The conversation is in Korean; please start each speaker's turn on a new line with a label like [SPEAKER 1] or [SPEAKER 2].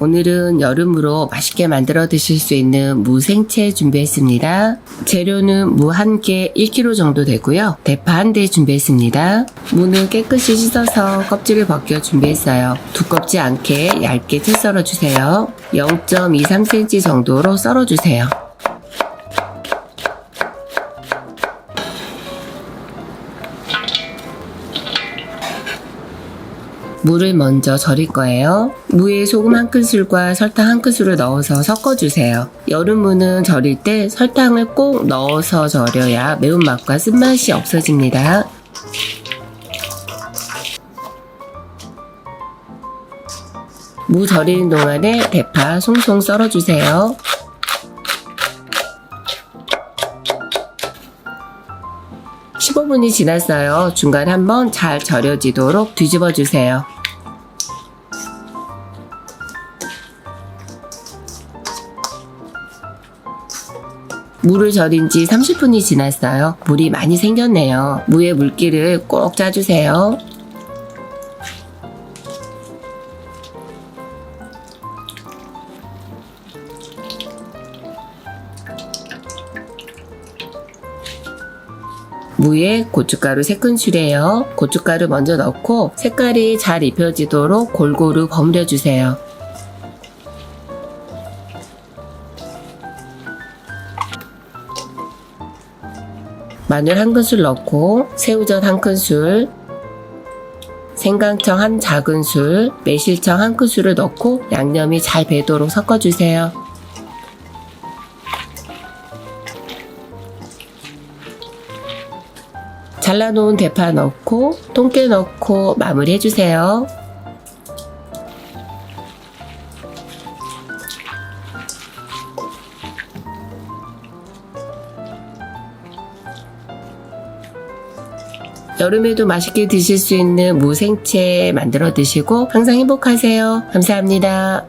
[SPEAKER 1] 오늘은 여름으로 맛있게 만들어 드실 수 있는 무 생채 준비했습니다. 재료는 무 한 개 1kg 정도 되고요. 대파 한 대 준비했습니다. 무는 깨끗이 씻어서 껍질을 벗겨 준비했어요. 두껍지 않게 얇게 채 썰어 주세요. 0.23cm 정도로 썰어 주세요. 물을 먼저 절일 거예요. 무에 소금 한 큰술과 설탕 한 큰술을 넣어서 섞어주세요. 여름무는 절일 때 설탕을 꼭 넣어서 절여야 매운맛과 쓴맛이 없어집니다. 무 절이는 동안에 대파 송송 썰어주세요. (15분이) 지났어요. 중간에 한번 잘 절여지도록 뒤집어 주세요. 물을 절인 지 30분이 지났어요. 물이 많이 생겼네요. 무의 물기를 꼭 짜주세요. 무에 고춧가루 3큰술이에요. 고춧가루 먼저 넣고 색깔이 잘 입혀지도록 골고루 버무려 주세요. 마늘 한 큰술 넣고 새우젓 한 큰술 생강청 한 작은술 매실청 한 큰술을 넣고 양념이 잘 배도록 섞어주세요. 잘라놓은 대파 넣고 통깨 넣고 마무리해주세요. 여름에도 맛있게 드실 수 있는 무생채 만들어 드시고 항상 행복하세요. 감사합니다.